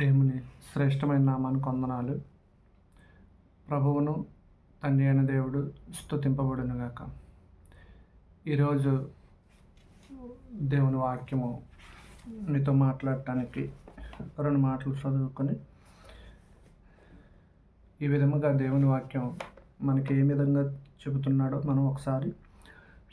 దేవుని శ్రేష్టమైన నామానికి వందనాలు. ప్రభువును తండ్రి అయిన దేవుడు స్థుతింపబడునుగాక ఈరోజు దేవుని వాక్యము మీతో మాట్లాడటానికి రెండు మాటలు చదువుకొని ఈ విధముగా దేవుని వాక్యం మనకి ఏ విధంగా చెబుతున్నాడో మనం ఒకసారి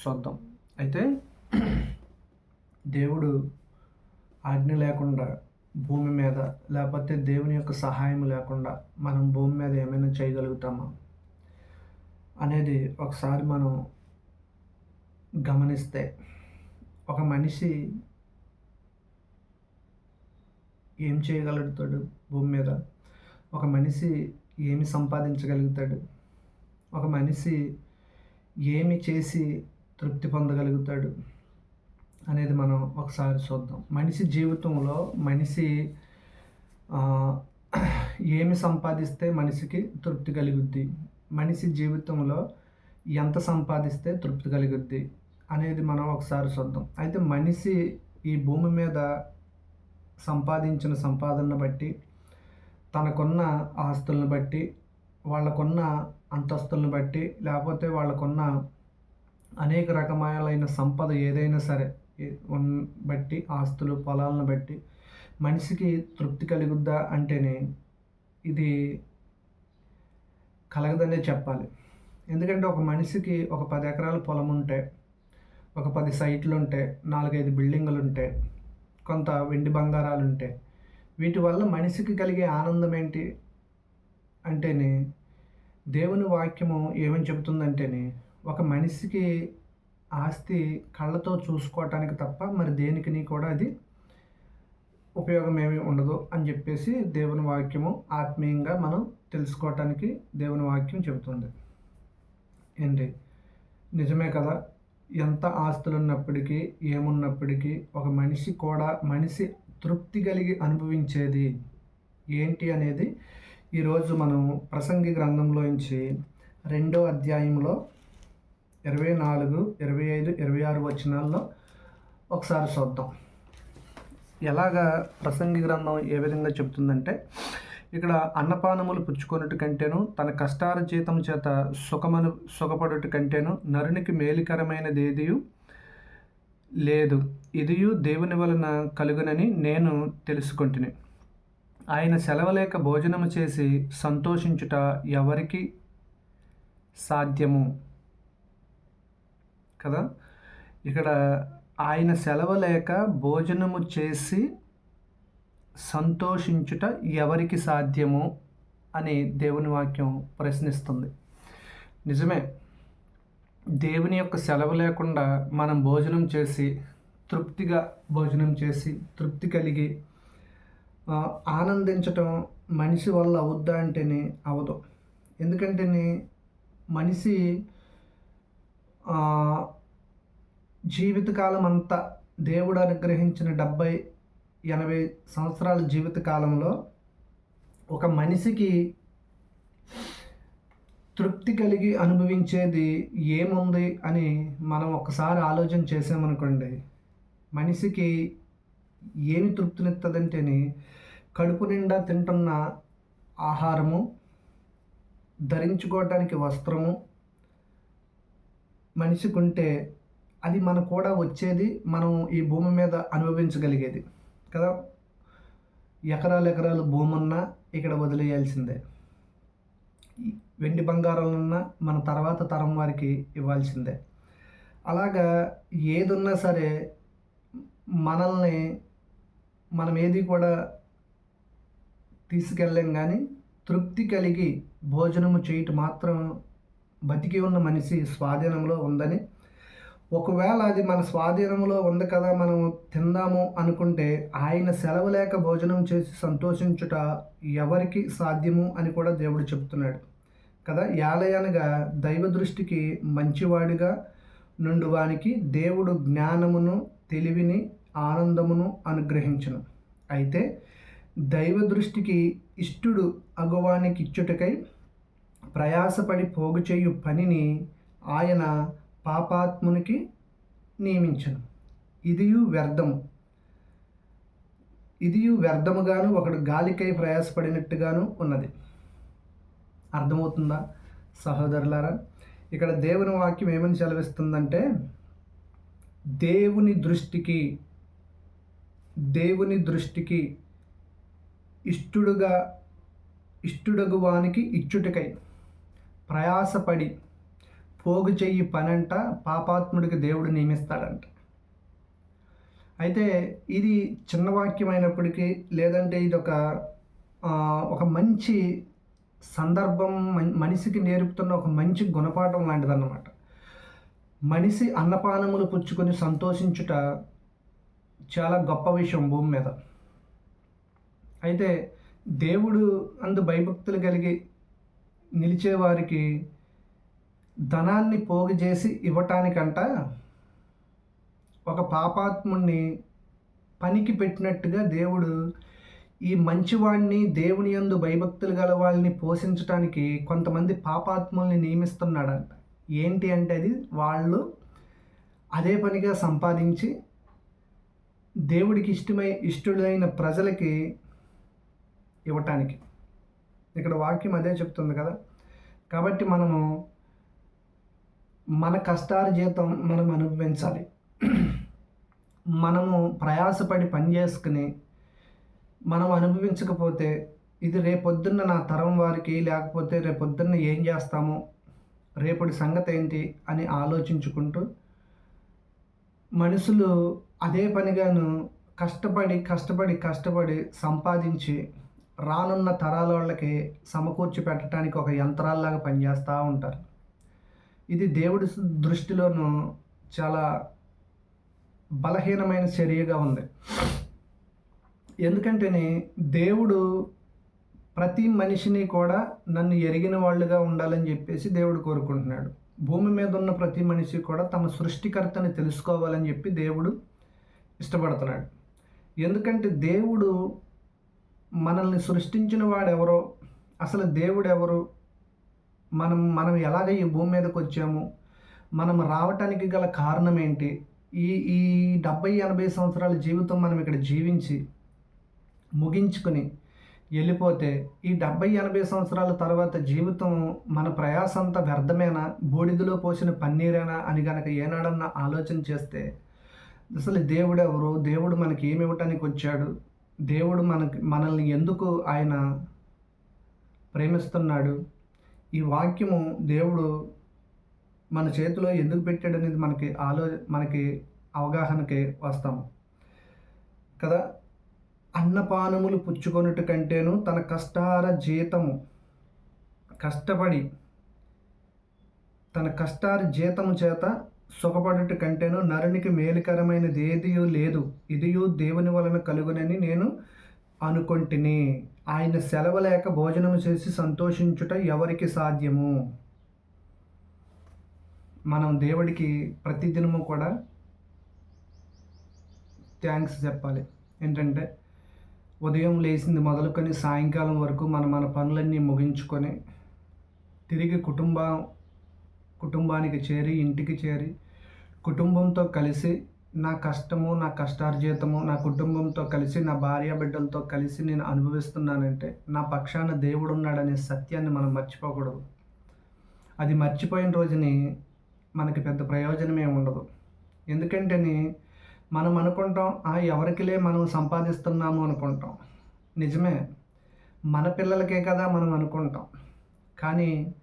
చూద్దాం. అయితే దేవుడు ఆజ్ఞ లేకుండా భూమి మీద లేకపోతే దేవుని యొక్క సహాయం లేకుండా మనం భూమి మీద ఏమైనా చేయగలుగుతామా? అనేది ఒకసారి మనం గమనిస్తే ఒక మనిషి ఏం చేయగలుగుతాడు భూమి మీద? ఒక మనిషి ఏమి సంపాదించగలుగుతాడు? ఒక మనిషి ఏమి చేసి తృప్తి పొందగలుగుతాడు? అనేది మనం ఒకసారి చూద్దాం. మనిషి జీవితంలో మనిషి ఏమి సంపాదిస్తే మనిషికి తృప్తి కలుగుద్ది? మనిషి జీవితంలో ఎంత సంపాదిస్తే తృప్తి కలుగుద్ది? అనేది మనం ఒకసారి చూద్దాం. అయితే మనిషి ఈ భూమి మీద సంపాదించిన సంపాదనను బట్టి తనకున్న ఆస్తులను బట్టి వాళ్ళకున్న అంతస్తులను బట్టి లేకపోతే వాళ్ళకున్న అనేక రకమైన సంపద ఏదైనా సరే బట్టి ఆస్తులు పొలాలను బట్టి మనిషికి తృప్తి కలుగుద్దా అంటేనే ఇది కలగదనే చెప్పాలి. ఎందుకంటే ఒక మనిషికి ఒక పది ఎకరాల పొలం ఉంటే ఒక పది సైట్లు ఉంటే నాలుగైదు బిల్డింగులు ఉంటే కొంత వెండి బంగారాలు ఉంటే వీటి వల్ల మనిషికి కలిగే ఆనందం ఏంటి అంటేనే దేవుని వాక్యము ఏమని చెబుతుందంటేనే ఒక మనిషికి ఆస్తి కళ్ళతో చూసుకోవటానికి తప్ప మరి దేనికి కూడా అది ఉపయోగం ఏమీ ఉండదు అని చెప్పేసి దేవుని వాక్యము ఆత్మీయంగా మనం తెలుసుకోవటానికి దేవుని వాక్యం చెబుతుంది. ఏంటి? నిజమే కదా? ఎంత ఆస్తులు ఉన్నప్పటికీ ఏమున్నప్పటికీ ఒక మనిషి కూడా మనిషి తృప్తి కలిగి అనుభవించేది ఏంటి అనేది ఈరోజు మనం ప్రసంగి గ్రంథంలోంచి రెండో అధ్యాయంలో ఇరవై నాలుగు ఇరవై ఐదు ఇరవై ఆరు వచనాల్లో ఒకసారి చూద్దాం. ఎలాగా ప్రసంగి గ్రంథం ఏ విధంగా చెప్తుందంటే ఇక్కడ అన్నపానములు పుచ్చుకొనుట కంటేను తన కష్టాల జీతం చేత సుఖమను సుఖపడుట కంటేను నరునికి మేలికరమైనది ఏదియు లేదు. ఇదియు దేవుని వలన కలుగునని నేను తెలుసుకుంటుని. ఆయన సెలవలేక భోజనము చేసి సంతోషించుట ఎవరికి సాధ్యము? కదా? ఇక్కడ ఆయన సెలవు లేక భోజనము చేసి సంతోషించుట ఎవరికి సాధ్యము అని దేవుని వాక్యం ప్రశ్నిస్తుంది. నిజమే దేవుని యొక్క సెలవు లేకుండా మనం భోజనం చేసి తృప్తిగా భోజనం చేసి తృప్తి కలిగి ఆనందించటం మనిషి వల్ల అవుద్దా అంటేనే అవదు. ఎందుకంటేనే మనిషి జీవితకాలం అంతా దేవుడు అనుగ్రహించిన డెబ్బై ఎనభై సంవత్సరాల జీవిత కాలంలో ఒక మనిషికి తృప్తి కలిగి అనుభవించేది ఏముంది అని మనం ఒకసారి ఆలోచన చేసామనుకోండి. మనిషికి ఏమి తృప్తినిస్తుందంటేని కడుపు నిండా తింటున్న ఆహారము ధరించుకోవడానికి వస్త్రము మనిషికుంటే అది మన కూడా వచ్చేది మనం ఈ భూమి మీద అనుభవించగలిగేది. కదా? ఎకరాలు ఎకరాలు భూమి ఉన్నా ఇక్కడ వదిలేయాల్సిందే. వెండి బంగారాలన్నా మన తర్వాత తరం వారికి ఇవ్వాల్సిందే. అలాగా ఏదున్నా సరే మనల్ని మనం ఏది కూడా తీసుకెళ్ళాం కానీ తృప్తి కలిగి భోజనము చేయటం మాత్రం బతికి ఉన్న మనిషి స్వాధీనంలో ఉందని. ఒకవేళ అది మన స్వాధీనంలో ఉంది కదా మనం తిందాము అనుకుంటే ఆయన సెలవు లేక భోజనం చేసి సంతోషించుట ఎవరికి సాధ్యము అని కూడా దేవుడు చెప్తున్నాడు. కదా? యాలయనగా దైవ దృష్టికి మంచివాడిగా నుండి వానికి దేవుడు జ్ఞానమును తెలివిని ఆనందమును అనుగ్రహించను. అయితే దైవ దృష్టికి ఇష్టుడు అగవానికి ఇచ్చుటకై ప్రయాసపడి పోగు చేయు పనిని ఆయన పాపాత్మునికి నియమించను. ఇదియు వ్యర్థము. ఇదియు వ్యర్థముగాను ఒకడు గాలికై ప్రయాసపడినట్టుగాను ఉన్నది. అర్థమవుతుందా? సహోదరులారా ఇక్కడ దేవుని వాక్యం ఏమని సెలవిస్తుందంటే దేవుని దృష్టికి దేవుని దృష్టికి ఇష్టుడుగా ఇష్టుడగు వానికి ఇచ్చుటకై. ప్రయాసపడి పోగు చెయ్యి పనంట పాపాత్ముడికి దేవుడు నియమిస్తాడంట. అయితే ఇది చిన్న వాక్యం అయినప్పటికీ లేదంటే ఇది ఒక ఒక మంచి సందర్భం మనిషికి నేర్పుతున్న ఒక మంచి గుణపాఠం లాంటిదన్నమాట. మనిషి అన్నపానములు పుచ్చుకొని సంతోషించుట చాలా గొప్ప విషయం భూమి మీద. అయితే దేవుడు అందు భయభక్తులు కలిగి నిలిచేవారికి ధనాన్ని పోగు చేసి ఇవ్వటానికంట ఒక పాపాత్ముణ్ణి పనికి పెట్టినట్టుగా దేవుడు ఈ మంచివాణ్ణి దేవుని యందు భయభక్తులు గల వాళ్ళని పోషించడానికి కొంతమంది పాపాత్ముల్ని నియమిస్తున్నాడంట. ఏంటి అంటే అది? వాళ్ళు అదే పనిగా సంపాదించి దేవుడికి ఇష్టమై ఇష్టడైన ప్రజలకి ఇవ్వటానికి. ఇక్కడ వాక్యం అదే చెప్తుంది కదా. కాబట్టి మనము మన కష్టాల జీతం మనం అనుభవించాలి. మనము ప్రయాసపడి పని చేసుకుని మనం అనుభవించకపోతే ఇది రేపొద్దున్న నా తరం వారికి లేకపోతే రేపొద్దున్న ఏం చేస్తామో రేపటి సంగతి ఏంటి అని ఆలోచించుకుంటూ మనుషులు అదే పనిగాను కష్టపడి కష్టపడి కష్టపడి సంపాదించి రానున్న తరాల వాళ్ళకి సమకూర్చి పెట్టడానికి ఒక యంత్రాల్లాగా పనిచేస్తూ ఉంటారు. ఇది దేవుడి దృష్టిలోనూ చాలా బలహీనమైన చర్యగా ఉంది. ఎందుకంటేనే దేవుడు ప్రతి మనిషిని కూడా నన్ను ఎరిగిన వాళ్ళుగా ఉండాలని చెప్పేసి దేవుడు కోరుకుంటున్నాడు. భూమి మీద ఉన్న ప్రతి మనిషి కూడా తమ సృష్టికర్తని తెలుసుకోవాలని చెప్పి దేవుడు ఇష్టపడుతున్నాడు. ఎందుకంటే దేవుడు మనల్ని సృష్టించిన వాడెవరో అసలు దేవుడెవరు మనం మనం ఎలాగ ఈ భూమి మీదకి వచ్చాము మనం రావటానికి గల కారణం ఏంటి ఈ ఈ డెబ్బై ఎనభై సంవత్సరాల జీవితం మనం ఇక్కడ జీవించి ముగించుకుని వెళ్ళిపోతే ఈ డెబ్బై ఎనభై సంవత్సరాల తర్వాత జీవితం మన ప్రయాసంతా వ్యర్థమేనా బూడిదలో పోసిన పన్నీరేనా అని గనక ఏనాడన్నా ఆలోచన చేస్తే అసలు దేవుడు ఎవరు దేవుడు మనకి ఏమి ఇవ్వటానికి వచ్చాడు దేవుడు మనకి మనల్ని ఎందుకు ఆయన ప్రేమిస్తున్నాడు? ఈ వాక్యము దేవుడు మన చేతిలో ఎందుకు పెట్టాడు అనేది మనకి ఆలో మనకి అవగాహనకి వస్తాము. కదా? అన్నపానములు పుచ్చుకొనుట కంటేను తన కష్టార జీతము. కష్టపడి తన కష్టార జీతము చేత సుఖపడుట కంటేను నరునికి మేలుకరమైనది ఏదియూ లేదు. ఇదియు దేవుని వలన కలుగునని నేను అనుకొంటిని. ఆయన సెలవు లేక భోజనము చేసి సంతోషించుట ఎవరికి సాధ్యము? మనం దేవుడికి ప్రతిదినము కూడా థ్యాంక్స్ చెప్పాలి. ఏంటంటే ఉదయం లేచింది మొదలుకొని సాయంకాలం వరకు మనం మన పనులన్నీ ముగించుకొని తిరిగి కుటుంబం కుటుంబానికి చేరి ఇంటికి చేరి కుటుంబంతో కలిసి నా కష్టము నా కష్టార్జితము నా కుటుంబంతో కలిసి నా భార్య బిడ్డలతో కలిసి నేను అనుభవిస్తున్నానంటే నా పక్షాన దేవుడు ఉన్నాడనే సత్యాన్ని మనం మర్చిపోకూడదు. అది మర్చిపోయిన రోజుని మనకి పెద్ద ప్రయోజనమే ఉండదు. ఎందుకంటే మనం అనుకుంటాం ఆ ఎవరికిలే మనం సంపాదిస్తున్నాము అనుకుంటాం. నిజమే మన పిల్లలకే కదా మనం అనుకుంటాం. కానీ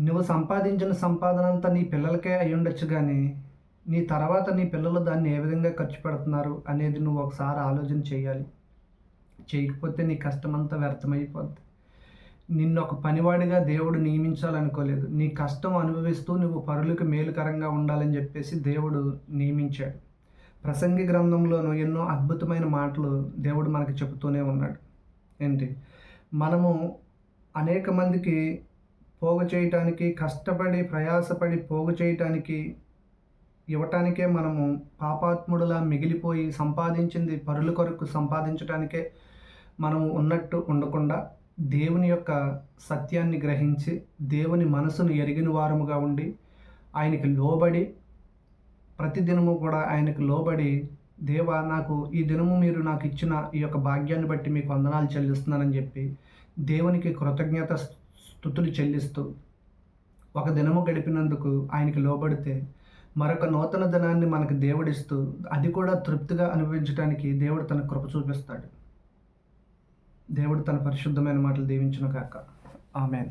నువ్వు సంపాదించిన సంపాదన అంతా నీ పిల్లలకే అయి ఉండొచ్చు కానీ నీ తర్వాత నీ పిల్లలు దాన్ని ఏ విధంగా ఖర్చు పెడుతున్నారు అనేది నువ్వు ఒకసారి ఆలోచన చేయాలి. చేయకపోతే నీ కష్టమంతా వ్యర్థమైపోద్ది. నిన్ను ఒక పనివాడిగా దేవుడు నియమించాలనుకోలేదు. నీ కష్టం అనుభవిస్తూ నువ్వు పరులకు మేలుకరంగా ఉండాలని చెప్పేసి దేవుడు నియమించాడు. ప్రసంగి గ్రంథంలోనూ ఎన్నో అద్భుతమైన మాటలు దేవుడు మనకి చెబుతూనే ఉన్నాడు. ఏంటి? మనము అనేక మందికి పోగు చేయటానికి కష్టపడి ప్రయాసపడి పోగు చేయటానికి ఇవ్వటానికే మనము పాపాత్ముడులా మిగిలిపోయి సంపాదించింది పరుల కొరకు సంపాదించడానికే మనం ఉన్నట్టు ఉండకుండా దేవుని యొక్క సత్యాన్ని గ్రహించి దేవుని మనసును ఎరిగిన వారముగా ఉండి ఆయనకి లోబడి ప్రతిదినము కూడా ఆయనకు లోబడి దేవా నాకు ఈ దినము మీరు నాకు ఇచ్చిన ఈ యొక్క భాగ్యాన్ని బట్టి మీకు వందనాలు చెల్లిస్తున్నానని చెప్పి దేవునికి కృతజ్ఞత స్థుతులు చెల్లిస్తూ ఒక దినము గడిపినందుకు ఆయనకి లోబడితే మరొక నూతన ధనాన్ని మనకు దేవుడిస్తూ అది కూడా తృప్తిగా అనుభవించడానికి దేవుడు తన కృప చూపిస్తాడు. దేవుడు తన పరిశుద్ధమైన మాటలు దీవించిన కాక ఆమెన్.